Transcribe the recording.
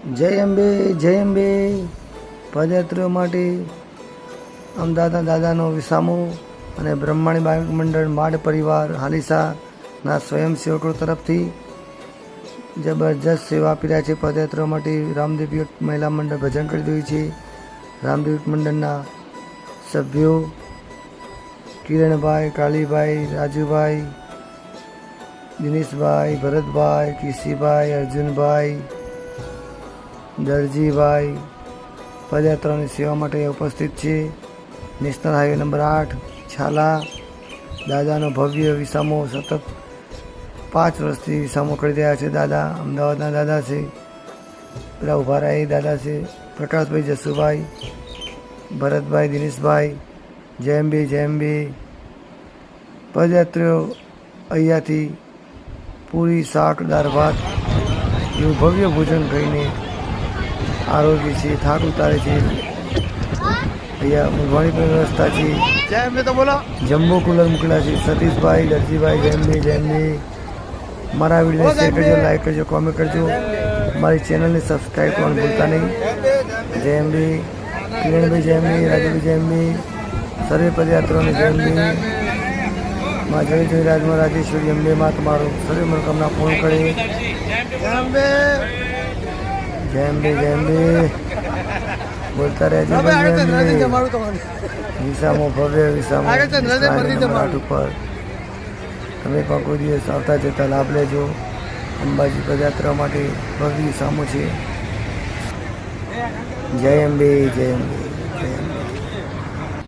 જય અંબે જય અંબે. પદયાત્રીઓ માટે અમદાવાદના દાદાનો વિસામો અને બ્રહ્માણી બાળક મંડળ માડ પરિવાર હાલીસાના સ્વયંસેવકો તરફથી જબરજસ્ત સેવા આપી રહ્યા છે. પદયાત્રીઓ માટે રામદેવ યુથ મહિલા મંડળ ભજન કરી રહ્યું છે. રામદેવ યુથ મંડળના સભ્યો કિરણભાઈ કાળીભાઈ રાજુભાઈ, દિનેશભાઈ, ભરતભાઈ, કિશીભાઈ, અર્જુનભાઈ દરજીભાઈ પદયાત્રાની સેવા માટે ઉપસ્થિત છે. નેશનલ હાઈવે નંબર આઠ છાલા દાદાનો ભવ્ય વિસામો સતત પાંચ વર્ષથી વિસામો કરી રહ્યા છે દાદા. અમદાવાદના દાદા છે. પેલા ઊભા દાદા છે. પ્રકાશભાઈ જસુભાઈ, ભરતભાઈ દિનેશભાઈ, જયંબી જયંબી. પદયાત્રીઓ અહીંયાથી પૂરી શાક, દાળ, ભાત, એવું ભવ્ય ભોજન કરીને આરોગ્ય છે થાક ઉતારે છે. અહીંયા ઊંઘવાની પણ વ્યવસ્થા છે. તો બોલો. જમ્બો કુલર મૂકેલા છે સતીશભાઈ દરજીભાઈ જયંબી જયંબી મારા વીડિયો શેર કરજો લાઈક કરજો કોમેન્ટ કરજો. મારી ચેનલને સબસ્ક્રાઈબ કરવાનું ભૂલતા નહીં. જયંબી કિરણભાઈ જયંબી રાજુભાઈ જયંબી સર્વે પદયાત્રાઓને જયંબી માં જય જય રાજમાં રાજેશ્વરી અંબે માં તમારો સર્વે મનોકામના પૂર્ણ કરે. જય અંબે બોલતા રહેજો વિસામો ભવ્ય વિસામો. આઠ ઉપર. તમે પણ કોઈ દિવસ આવતા જતા લાભ લેજો. અંબાજી પદયાત્રા માટે ભવ્ય વિસામો છે. જય અંબે જય અંબે જય અંબે.